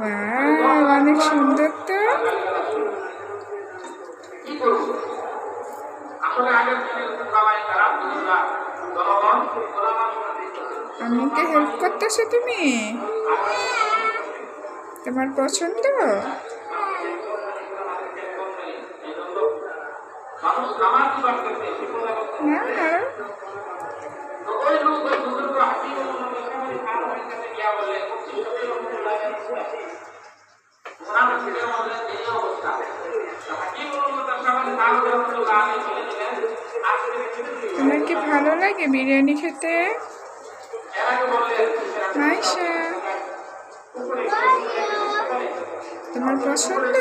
Wow, অনেক সুন্দর তো। আমাকে হেল্প করতেছো তুমি? তোমার পছন্দ? না না তোমার কি ভালো লাগে বিরিয়ানি খেতে? তোমার পছন্দ?